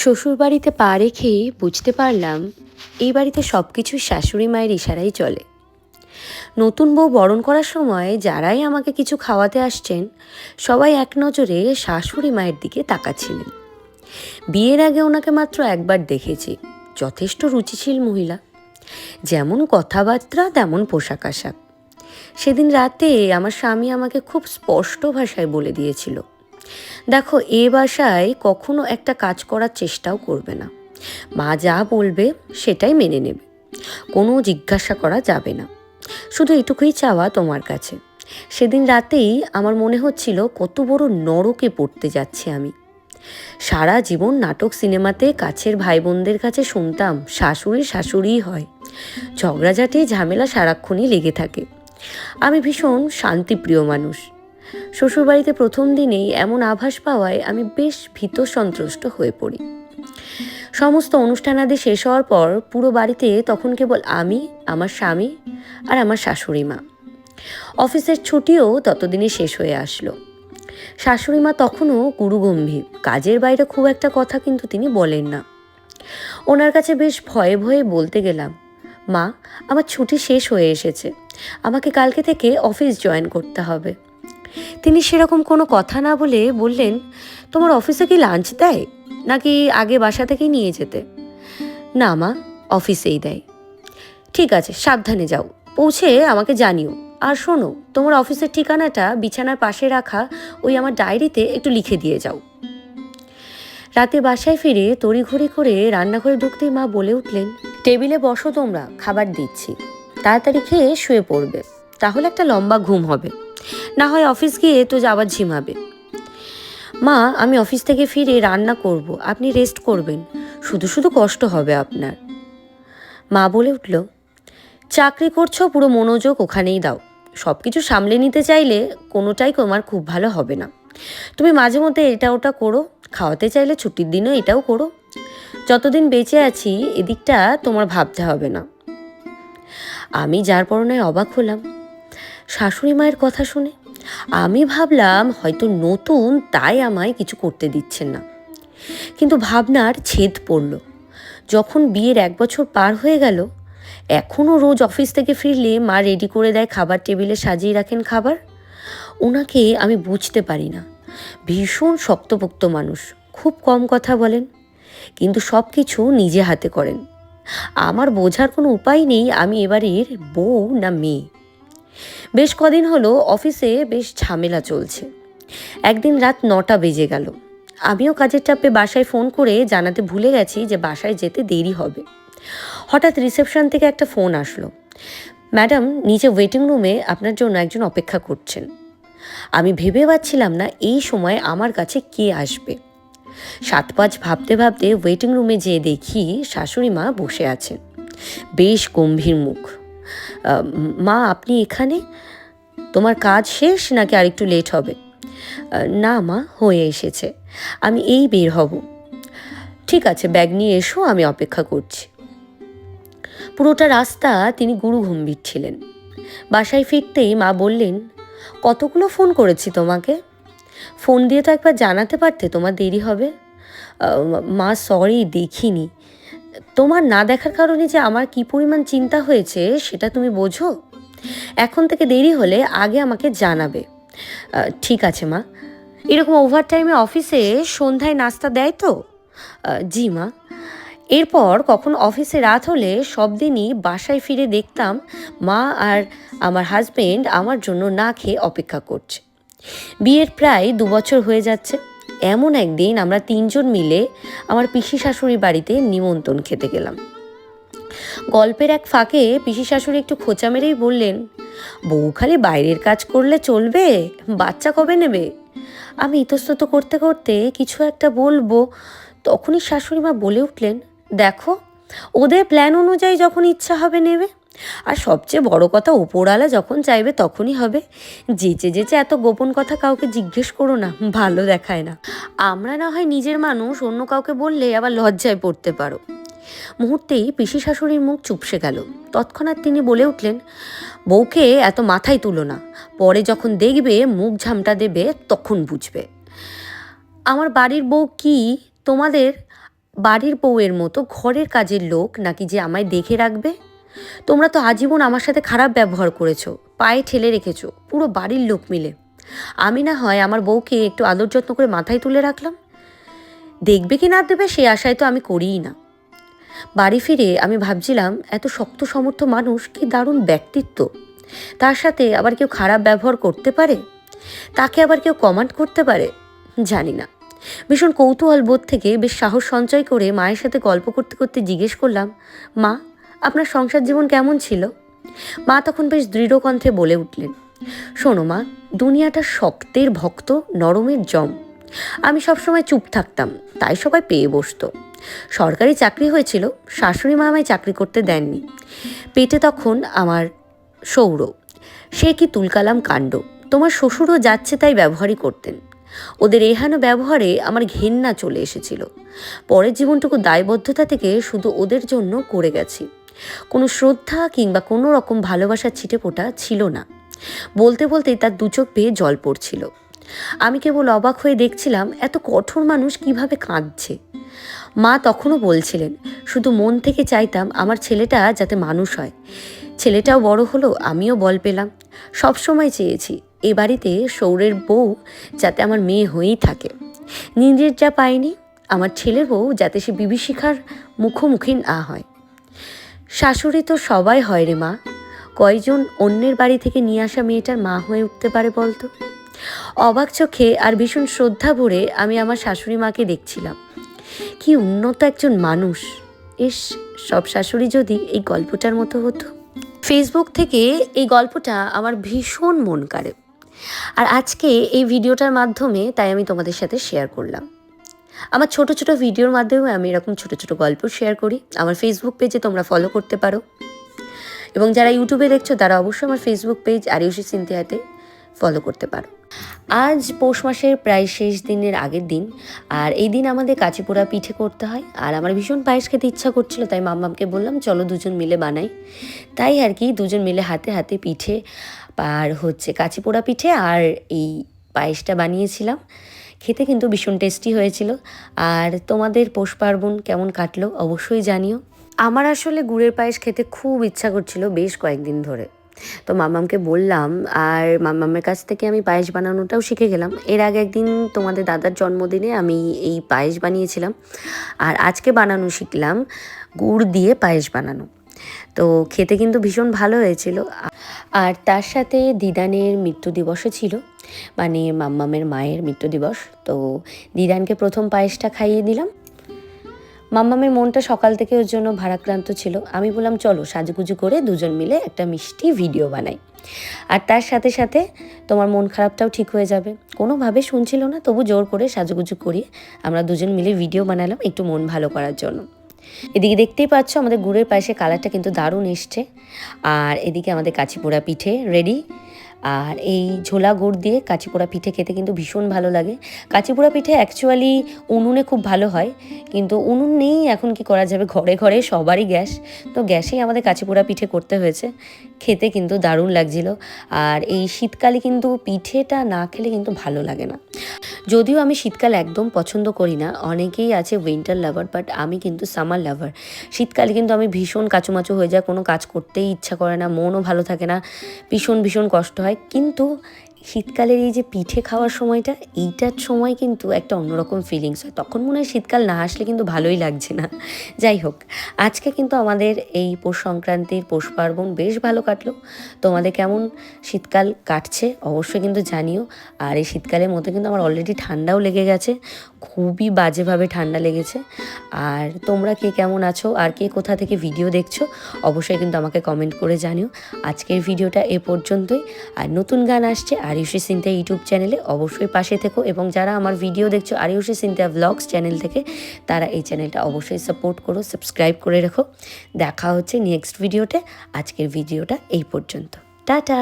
শ্বশুরবাড়িতে পা রেখেই বুঝতে পারলাম, এই বাড়িতে সব কিছুই শাশুড়ি মায়ের ইশারাই চলে। নতুন বউ বরণ করার সময় যারাই আমাকে কিছু খাওয়াতে আসছেন, সবাই এক নজরে শাশুড়ি মায়ের দিকে তাকাচ্ছিলেন। বিয়ের আগে ওনাকে মাত্র একবার দেখেছি, যথেষ্ট রুচিশীল মহিলা। যেমন কথাবার্তা, তেমন পোশাক আশাক। সেদিন রাতে আমার স্বামী আমাকে খুব স্পষ্ট ভাষায় বলে দিয়েছিল দেখো, এ বাসায় কখনো একটা কাজ করার চেষ্টাও করবে না। মা যা বলবে সেটাই মেনে নেবে। কোনো জিজ্ঞাসা করা যাবে না। শুধু এটুকুই চাওয়া তোমার কাছে। সেদিন রাতেই আমার মনে হচ্ছিল কত বড় নরকে পড়তে যাচ্ছি আমি। সারা জীবন নাটক সিনেমাতে কাছের ভাই বোনদের কাছে শুনতাম, শাশুড়ি শাশুড়িই হয়। ঝগড়াঝাটি, ঝামেলা সারাক্ষণই লেগে থাকে। আমি ভীষণ শান্তিপ্রিয় মানুষ। শ্বশুরবাড়িতে প্রথম দিনেই এমন আভাস পাওয়ায় আমি বেশ ভীত সন্ত্রস্ত হয়ে পড়ি। সমস্ত অনুষ্ঠানাদি শেষ হওয়ার পর পুরো বাড়িতে তখন কেবল আমি, আমার স্বামী আর আমার শাশুড়ি মা। অফিসের ছুটিও ততদিনে শেষ হয়ে আসলো। শাশুড়ি মা তখনও গুরুগম্ভীর, কাজের বাইরে খুব একটা কথা কিন্তু তিনি বলেন না। ওনার কাছে বেশ ভয়ে ভয়ে বলতে গেলাম, মা, আমার ছুটি শেষ হয়ে এসেছে। আমাকে কালকে থেকে অফিস জয়েন করতে হবে। তিনি সেরকম কোনো কথা না বলে বললেন, তোমার অফিসে কি লাঞ্চ দেয়? নাকি আগে বাসা থেকেই নিয়ে যেতে? না মা, অফিসেই দেয়। ঠিক আছে, সাবধানে যাও। পৌঁছে আমাকে জানিও। আর শোনো, তোমার অফিসের ঠিকানাটা বিছানার পাশে রাখা ওই আমার ডায়েরিতে একটু লিখে দিয়ে যাও। রাতে বাসায় ফিরে তড়িঘড়ি করে রান্নাঘরে ঢুকতেই মা বলে উঠলেন, টেবিলে বসো তোমরা, খাবার দিচ্ছি। তাড়াতাড়ি খেয়ে শুয়ে পড়বে। তাহলে একটা লম্বা ঘুম হবে। না হয় অফিস গিয়ে তো যাবার ঝিমাবে মা, আমি অফিস থেকে ফিরে রান্না করব, আপনি রেস্ট করবেন। শুধু শুধু কষ্ট হবে আপনার। মা বলে উঠল, চাকরি করছ, পুরো মনোযোগ ওখানেই দাও। সব কিছু সামলে নিতে চাইলে কোনোটাই তোমার খুব ভালো হবে না। তুমি মাঝে মধ্যে এটা ওটা করো, খাওয়াতে চাইলে ছুটির দিনও এটাও করো। যতদিন বেঁচে আছি, এদিকটা তোমার ভাবতে হবে না। আমি যার পরনায় অবাক হলাম। শাশুড়ি মায়ের কথা শুনে আমি ভাবলাম হয়তো নতুন, তাই আমায় কিছু করতে দিচ্ছেন না। কিন্তু ভাবনার ছেদ পড়ল। যখন বিয়ের এক বছর পার হয়ে গেল, এখনও রোজ অফিস থেকে ফিরলে মা রেডি করে দেয় খাবার টেবিলে সাজিয়ে রাখেন খাবার। ওনাকে আমি বুঝতে পারি না। ভীষণ শক্তপোক্ত মানুষ, খুব কম কথা বলেন, কিন্তু সব কিছু নিজে হাতে করেন। আমার বোঝার কোনো উপায় নেই আমি এবারের বউ না মেয়ে। বেশ কদিন হলো অফিসে বেশ ঝামেলা চলছে। একদিন রাত নটা বেজে গেল। আমিও কাজের চাপে বাসায় ফোন করে জানাতে ভুলে গেছি যে বাসায় যেতে দেরি হবে। হঠাৎ রিসেপশন থেকে একটা ফোন আসলো। ম্যাডাম নিচে ওয়েটিং রুমে আপনার জন্য একজন অপেক্ষা করছেন। আমি ভেবে পাচ্ছিলাম না এই সময় আমার কাছে কে আসবে। সাত পাঁচ ভাবতে ভাবতে ওয়েটিং রুমে যেয়ে দেখি শাশুড়ি মা বসে আছেন। বেশ গম্ভীর মুখ। মা, আপনি এখানে? তোমার কাজ শেষ নাকি আরেকটু লেট হবে? না মা, হয়ে এসেছে। আমি এই বের হব। ঠিক আছে ব্যাগ নিয়ে এসো, আমি অপেক্ষা করছি। পুরোটা রাস্তা তিনি গুরু গম্ভীর ছিলেন। বাসায় ফিরতেই মা বললেন, কতগুলো ফোন করেছি তোমাকে? ফোন দিয়ে তো একবার জানাতে পারতে, তোমার দেরি হবে? মা সরি দেখিনি। তোমার না দেখার কারণে যে আমার কি পরিমাণ চিন্তা হয়েছে, সেটা তুমি বোঝো? এখন থেকে দেরি হলে আগে আমাকে জানাবে। ঠিক আছে মা। এরকম ওভার টাইমে অফিসে সন্ধ্যায় নাস্তা দেয় তো? জি মা। এরপর কখন অফিসে রাত হলে সব দিনই বাসায় ফিরে দেখতাম মা আর আমার হাজবেন্ড আমার জন্য না খেয়ে অপেক্ষা করছে। বিয়ের প্রায় দু বছর হয়ে যাচ্ছে। এমন একদিন আমরা তিনজন মিলে আমার পিসি শাশুড়ির বাড়িতে নিমন্ত্রণ খেতে গেলাম। গল্পের এক ফাঁকে পিসি শাশুড়ি একটু খোঁচা মেরেই বললেন, বউ খালি বাইরের কাজ করলে চলবে? বাচ্চা কবে নেবে? আমি ইতস্তত করতে করতে কিছু একটা বলব, তখনই শাশুড়ি মা বলে উঠলেন, দেখো, ওদের প্ল্যান অনুযায়ী যখন ইচ্ছা হবে নেবে। আর সবচেয়ে বড় কথা ওপরওয়ালা যখন চাইবে তখনই হবে। যেচে যেচে এত গোপন কথা কাউকে জিজ্ঞেস করো না, ভালো দেখায় না। আমরা না হয় নিজের মানুষ, অন্য কাউকে বললে আবার লজ্জায় পড়তে পারো। মুহূর্তেই পিসি শাশুড়ির মুখ চুপসে গেল। তৎক্ষণাৎ তিনি বলে উঠলেন, বউকে এত মাথায় তুলো না। পরে যখন দেখবে মুখ ঝামটা দেবে, তখন বুঝবে। আমার বাড়ির বউ কি? তোমাদের বাড়ির বউয়ের মতো ঘরের কাজের লোক নাকি যে আমায় দেখে রাখবে? তোমরা তো আজীবন আমার সাথে খারাপ ব্যবহার করেছ, পায়ে ঠেলে রেখেছো, পুরো বাড়ির লোক মিলে। আমি না হয় আমার বউকে একটু আদর যত্ন করে মাথায় তুলে রাখলাম। দেখবে কি না দেবে সে আশায় তো আমি করিই না। বাড়ি ফিরে আমি ভাবছিলাম, এত শক্ত সমর্থ মানুষ কি দারুণ ব্যক্তিত্ব। তার সাথে আবার কেউ খারাপ ব্যবহার করতে পারে? তাকে আবার কেউ কমান্ড করতে পারে? জানি না। ভীষণ কৌতূহল বোধ থেকে বেশ সাহস সঞ্চয় করে মায়ের সাথে গল্প করতে করতে জিজ্ঞেস করলাম, মা আপনার সংসার জীবন কেমন ছিল? মা তখন বেশ দৃঢ় কণ্ঠে বলে উঠলেন, শোনো মা, দুনিয়াটা শক্তের ভক্ত, নরমের জম। আমি সবসময় চুপ থাকতাম, তাই সবাই পেয়ে বসতো। সরকারি চাকরি হয়েছিল, শাশুড়ি মা আমায় চাকরি করতে দেননি। পেটে তখন আমার সৌর, সে কি তুলকালাম কাণ্ড। তোমার শ্বশুরও যাচ্ছে তাই ব্যবহারই করতেন। ওদের এহেন ব্যবহারে আমার ঘেন্না চলে এসেছিল। পরের জীবনটুকু দায়বদ্ধতা থেকে শুধু ওদের জন্য করে গেছি। কোনো শ্রদ্ধা কিংবা কোনো রকম ভালোবাসার ছিটে ফোটা ছিল না। বলতে বলতেই তার দুচোখ পেয়ে জল পড়ছিল। আমি কেবল অবাক হয়ে দেখছিলাম এত কঠোর মানুষ কীভাবে কাঁদছে। মা তখনও বলছিলেন, শুধু মন থেকে চাইতাম আমার ছেলেটা যাতে মানুষ হয়। ছেলেটাও বড় হলো, আমিও বল পেলাম। সব সময় চেয়েছি এ বাড়িতে সৌরের বউ যাতে আমার মেয়ে হয়েই থাকে। নিজের যা পায়নি আমার ছেলের বউ যাতে সে বিভীষিকার মুখোমুখি না হয়। শাশুড়ি তো সবাই হয় রে মা। কয়জন অন্যের বাড়ি থেকে নিয়ে আসা মেয়েটার মা হয়ে উঠতে পারে বলতো? অবাক চোখে আর ভীষণ শ্রদ্ধা ভরে আমি আমার শাশুড়ি মাকে দেখছিলাম। কি উন্নত একজন মানুষ। ইস সব শাশুড়ি যদি এই গল্পটার মতো হতো। ফেসবুক থেকে এই গল্পটা আমার ভীষণ মন কাড়ে। আর আজকে এই ভিডিওটার মাধ্যমে তাই আমি তোমাদের সাথে শেয়ার করলাম। আমার ছোট ছোট ভিডিওর মাধ্যমে আমি এরকম ছোট ছোট গল্প শেয়ার করি। আমার ফেসবুক পেজে তোমরা ফলো করতে পারো। এবং যারা ইউটিউবে দেখছ, তারা অবশ্যই আমার ফেসবুক পেজ আরিউসি সিনথিয়াতে ফলো করতে পারো। আজ পৌষ মাসের প্রায় শেষ দিনের আগের দিন, আর এই দিন আমাদের কাঁচিপোড়া পিঠে করতে হয়। আর আমার ভীষণ পায়েস খেতে ইচ্ছা করছিল, তাই মাম্মামকে বললাম, চলো দুজন মিলে বানাই। তাই আর কি, দুজন মিলে হাতে হাতে পিঠে, আর হচ্ছে কাঁচিপোড়া পিঠে আর এই পায়েসটা বানিয়েছিলাম। খেতে কিন্তু ভীষণ টেস্টি হয়েছিল। আর তোমাদের পৌষ পার্বণ কেমন কাটলো অবশ্যই জানিও। আমার আসলে গুড়ের পায়েস খেতে খুব ইচ্ছা করছিল বেশ কয়েকদিন ধরে। তো মামামকে বললাম, আর মামামের কাছ থেকে আমি পায়েস বানানোটাও শিখে গেলাম। এর আগে একদিন তোমাদের দাদার জন্মদিনে আমি এই পায়েস বানিয়েছিলাম, আর আজকে বানানো শিখলাম গুড় দিয়ে পায়েস বানানো। তো খেতে কিন্তু ভীষণ ভালো হয়েছিল। আর তার সাথে দিদানের মৃত্যু দিবসও ছিল। মানে মাম্মামের মায়ের মৃত্যু দিবস। তো দিদানকে প্রথম পায়েসটা খাইয়ে দিলাম। মাম্মামের মনটা সকাল থেকে ওর জন্য ভারাক্রান্ত ছিল। আমি বললাম, চলো সাজুগুজু করে দুজন মিলে একটা মিষ্টি ভিডিও বানাই। আর তার সাথে সাথে তোমার মন খারাপটাও ঠিক হয়ে যাবে। কোনোভাবে শুনছিল না, তবু জোর করে সাজুগুজু করিয়ে আমরা দুজন মিলে ভিডিও বানালাম একটু মন ভালো করার জন্য। এদিকে দেখতেই পাচ্ছ আমাদের গুড়ের পায়েসে কালারটা কিন্তু দারুণ এসছে। আর এদিকে আমাদের কাছিপোড়া পিঠে রেডি আর এই ঝোলা গুড় দিয়ে কাঁচিপোড়া পিঠে খেতে কিন্তু ভীষণ ভালো লাগে। কাঁচিপোড়া পিঠে অ্যাকচুয়ালি উনুনে খুব ভালো হয়, কিন্তু উনুন নেই এখন কি করা যাবে? ঘরে ঘরে সবারই গ্যাস। তো গ্যাসেই আমাদের কাঁচিপোড়া পিঠে করতে হয়েছে। খেতে কিন্তু দারুণ লাগছিল। আর এই শীতকালে কিন্তু পিঠেটা না খেলে কিন্তু ভালো লাগে না। যদিও আমি শীতকাল একদম পছন্দ করি না, অনেকেই আছে উইন্টার লাভার বাট আমি কিন্তু সামার লাভার শীতকালে কিন্তু আমি ভীষণ কাচুমাচু হয়ে যায়, কোনো কাজ করতেই ইচ্ছা করে না, মনও ভালো থাকে না, ভীষণ ভীষণ কষ্ট হয়, কিন্তু শীতকালের এই যে পিঠে খাওয়ার সময়টা, এইটার সময় কিন্তু একটা অন্যরকম ফিলিংস হয়। তখন মনে হয় শীতকাল না আসলে কিন্তু ভালোই লাগছে না। যাই হোক, আজকে কিন্তু আমাদের এই পৌষ সংক্রান্তির পৌষ পার্বণ বেশ ভালো কাটলো। তোমাদের কেমন শীতকাল কাটছে অবশ্যই কিন্তু জানিও। আর এই শীতকালের মধ্যে কিন্তু আমার অলরেডি ঠান্ডাও লেগে গেছে। খুবই বাজেভাবে ঠান্ডা লেগেছে। আর তোমরা কে কেমন আছো আর কে কোথা থেকে ভিডিও দেখছ, অবশ্যই কিন্তু আমাকে কমেন্ট করে জানিও। আজকের ভিডিওটা এ পর্যন্তই। আর নতুন গান আসছে আরিউষি সিনথিয়া ইউটিউব চ্যানেলে, অবশ্যই পাশে থেকো। এবং যারা আমার ভিডিও দেখছ আরিউষি সিনথিয়া ব্লগস চ্যানেল থেকে, তারা এই চ্যানেলটা অবশ্যই সাপোর্ট করো, সাবস্ক্রাইব করে রেখো। দেখা হচ্ছে নেক্সট ভিডিওতে। আজকের ভিডিওটা এই পর্যন্ত। টাটা!